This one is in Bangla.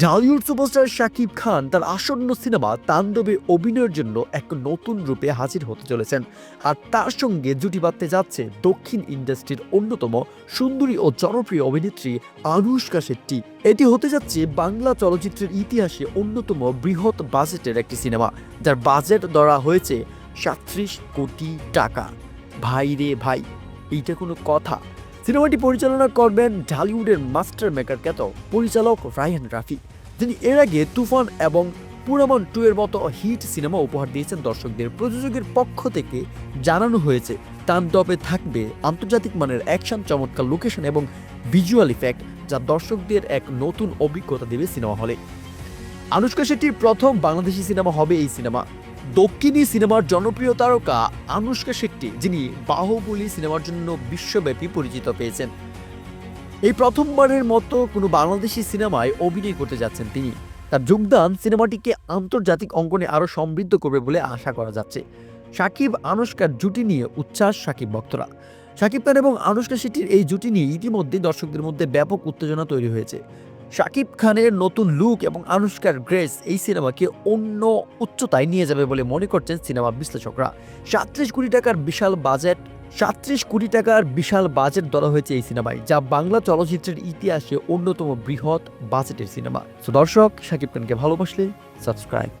ঢালিউড সুপারস্টার শাকিব খান তার আসন্ন সিনেমা তাণ্ডবে অভিনয়ের জন্য এক নতুন রূপে হাজির হতে চলেছেন। আর তার সঙ্গে জুটি বাঁধতে যাচ্ছে দক্ষিণ ইন্ডাস্ট্রির অন্যতম সুন্দরী ও জনপ্রিয় অভিনেত্রী আনুষ্কা শেট্টি। এটি হতে যাচ্ছে বাংলা চলচ্চিত্রের ইতিহাসে অন্যতম বৃহৎ বাজেটের একটি সিনেমা, যার বাজেট ধরা হয়েছে সাতত্রিশ কোটি টাকা। ভাই রে ভাই, এইটা কোনো কথা? সিনেমাটি পরিচালনা করবেন ঢালিউডের মাস্টার মেকার খ্যাত পরিচালক রায়হান রাফি। যিনি এর আগে তুফান এবং পুরামন টু এর মতো হিট সিনেমা উপহার দিয়েছেন দর্শকদের। প্রযোজকের পক্ষ থেকে জানানো হয়েছে, তাণ্ডবে থাকবে আন্তর্জাতিক মানের অ্যাকশন, চমৎকার লোকেশন এবং ভিজুয়াল ইফেক্ট যা দর্শকদের এক নতুন অভিজ্ঞতা দেবে সিনেমা হলে। আনুষ্কা শেট্টির প্রথম বাংলাদেশি সিনেমা হবে এই সিনেমা। দক্ষিণী সিনেমার জনপ্রিয় তারকা আনুষ্কা শেট্টি, যিনি বাহুবলী সিনেমার জন্য বিশ্বব্যাপী পরিচিত পেয়েছেন। এই প্রথমবারের মতো কোনো বাংলাদেশি সিনেমায় অভিনয় করতে যাচ্ছেন তিনি। তার যোগদান সিনেমাটিকে আন্তর্জাতিক অঙ্গনে আরও সমৃদ্ধ করবে বলে আশা করা যাচ্ছে। সাকিব, আনুষ্কার জুটি নিয়ে উচ্ছ্বাস সাকিব ভক্তরা। সাকিব খান এবং আনুষ্কা শেট্টির এই জুটি নিয়ে ইতিমধ্যে দর্শকদের মধ্যে ব্যাপক উত্তেজনা তৈরি হয়েছে। শাকিব খানের নতুন লুক এবং আনুষ্কার গ্রেস এই সিনেমাকে অন্য উচ্চতায় নিয়ে যাবে বলে মনে করছেন সিনেমা বিশ্লেষকরা। সাতত্রিশ কোটি টাকার বিশাল বাজেট সাতত্রিশ কোটি টাকার বিশাল বাজেট ধরা হয়েছে এই সিনেমায়, যা বাংলা চলচ্চিত্রের ইতিহাসে অন্যতম বৃহৎ বাজেটের সিনেমা। দর্শক, শাকিব খানকে ভালোবাসলে সাবস্ক্রাইব